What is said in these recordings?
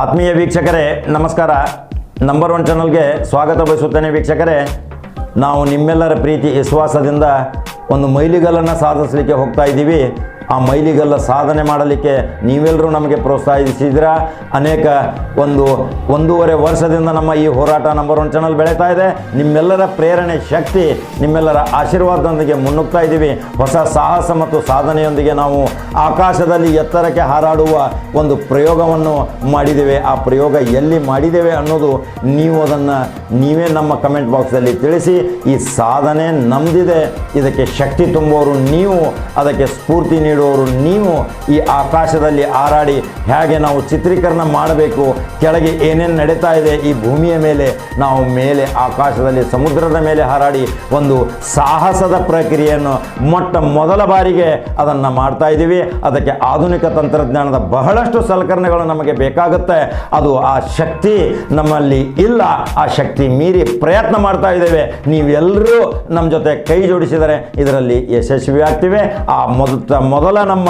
ಆತ್ಮೀಯ ವೀಕ್ಷಕರೇ, ನಮಸ್ಕಾರ. ನಂಬರ್ ಒನ್ ಚಾನಲ್ಗೆ ಸ್ವಾಗತ ಬಯಸುತ್ತೇನೆ ವೀಕ್ಷಕರೇ. ನಾವು ನಿಮ್ಮೆಲ್ಲರ ಪ್ರೀತಿ, ವಿಶ್ವಾಸದಿಂದ ಒಂದು ಮೈಲಿಗಲ್ಲನ್ನು ಸಾಧಿಸಲಿಕ್ಕೆ ಹೋಗ್ತಾ ಇದ್ದೀವಿ. ಆ ಮೈಲಿಗಲ್ಲ ಸಾಧನೆ ಮಾಡಲಿಕ್ಕೆ ನೀವೆಲ್ಲರೂ ನಮಗೆ ಪ್ರೋತ್ಸಾಹಿಸಿದ್ರ ಅನೇಕ ಒಂದು ಒಂದೂವರೆ ವರ್ಷದಿಂದ ನಮ್ಮ ಈ ಹೋರಾಟ ನಂಬರ್ ಒನ್ ಚಾನಲ್ ಬೆಳೀತಾ ಇದೆ. ನಿಮ್ಮೆಲ್ಲರ ಪ್ರೇರಣೆ, ಶಕ್ತಿ, ನಿಮ್ಮೆಲ್ಲರ ಆಶೀರ್ವಾದದೊಂದಿಗೆ ಮುನ್ನುಗ್ತಾ ಇದ್ದೀವಿ. ಹೊಸ ಸಾಹಸ ಮತ್ತು ಸಾಧನೆಯೊಂದಿಗೆ ನಾವು ಆಕಾಶದಲ್ಲಿ ಎತ್ತರಕ್ಕೆ ಹಾರಾಡುವ ಒಂದು ಪ್ರಯೋಗವನ್ನು ಮಾಡಿದ್ದೇವೆ. ಆ ಪ್ರಯೋಗ ಎಲ್ಲಿ ಮಾಡಿದ್ದೇವೆ ಅನ್ನೋದು ನೀವು ಅದನ್ನು ನೀವೇ ನಮ್ಮ ಕಮೆಂಟ್ ಬಾಕ್ಸಲ್ಲಿ ತಿಳಿಸಿ. ಈ ಸಾಧನೆ ನಮ್ದಿದೆ. ಇದಕ್ಕೆ ಶಕ್ತಿ ತುಂಬೋರು ನೀವು. ಅದಕ್ಕೆ ಸ್ಫೂರ್ತಿ ನೀಡುವವರು ನೀವು ಈ ಆಕಾಶದಲ್ಲಿ ಹಾರಾಡಿ ಹೇಗೆ ನಾವು ಚಿತ್ರೀಕರಣ ಮಾಡಬೇಕು, ಕೆಳಗೆ ಏನೇನು ನಡೀತಾ ಇದೆ, ಈ ಭೂಮಿಯ ಮೇಲೆ ನಾವು ಮೇಲೆ, ಆಕಾಶದಲ್ಲಿ ಸಮುದ್ರದ ಮೇಲೆ ಹಾರಾಡಿ ಒಂದು ಸಾಹಸದ ಪ್ರಕ್ರಿಯೆಯನ್ನು ಮೊಟ್ಟ ಮೊದಲ ಬಾರಿಗೆ ಅದನ್ನು ಮಾಡ್ತಾ ಇದ್ದೀವಿ. ಅದಕ್ಕೆ ಆಧುನಿಕ ತಂತ್ರಜ್ಞಾನದ ಬಹಳಷ್ಟು ಸಲಕರಣೆಗಳು ನಮಗೆ ಬೇಕಾಗುತ್ತೆ. ಅದು ಆ ಶಕ್ತಿ ನಮ್ಮಲ್ಲಿ ಇಲ್ಲ. ಆ ಶಕ್ತಿ ಮೀರಿ ಪ್ರಯತ್ನ ಮಾಡ್ತಾ ಇದ್ದೇವೆ. ನೀವೆಲ್ಲರೂ ನಮ್ಮ ಜೊತೆ ಕೈ ಜೋಡಿಸಿದರೆ ಇದರಲ್ಲಿ ಯಶಸ್ವಿ ಆಗ್ತಿವೆ ಆ ಮೊದ ಮೊದಲ ನಮ್ಮ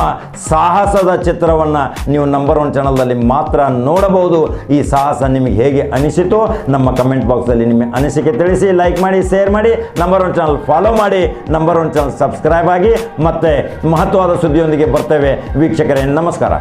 ಸಾಹಸದ ಚಿತ್ರವನ್ನು ನೀವು ನಂಬರ್ ಒನ್ ಚಾನಲ್ದಲ್ಲಿ ಮಾತ್ರ ನೋಡಬಹುದು. ಈ ಸಾಹಸ ನಿಮಗೆ ಹೇಗೆ ಅನಿಸಿತು ನಮ್ಮ ಕಮೆಂಟ್ ಬಾಕ್ಸಲ್ಲಿ ನಿಮಗೆ ಅನಿಸಿಕೆ ತಿಳಿಸಿ ಲೈಕ್ ಮಾಡಿ ಶೇರ್ ಮಾಡಿ ನಂಬರ್ ಒನ್ ಚಾನಲ್ ಫಾಲೋ ಮಾಡಿ ನಂಬರ್ ಒನ್ ಚಾನಲ್ ಸಬ್ಸ್ಕ್ರೈಬ್ ಆಗಿ ಮತ್ತೆ ಮಹತ್ವದ ಸುದ್ದಿಯೊಂದಿಗೆ ಬರ್ತೇವೆ. ವೀಕ್ಷಕರೇ, ನಮಸ್ಕಾರ.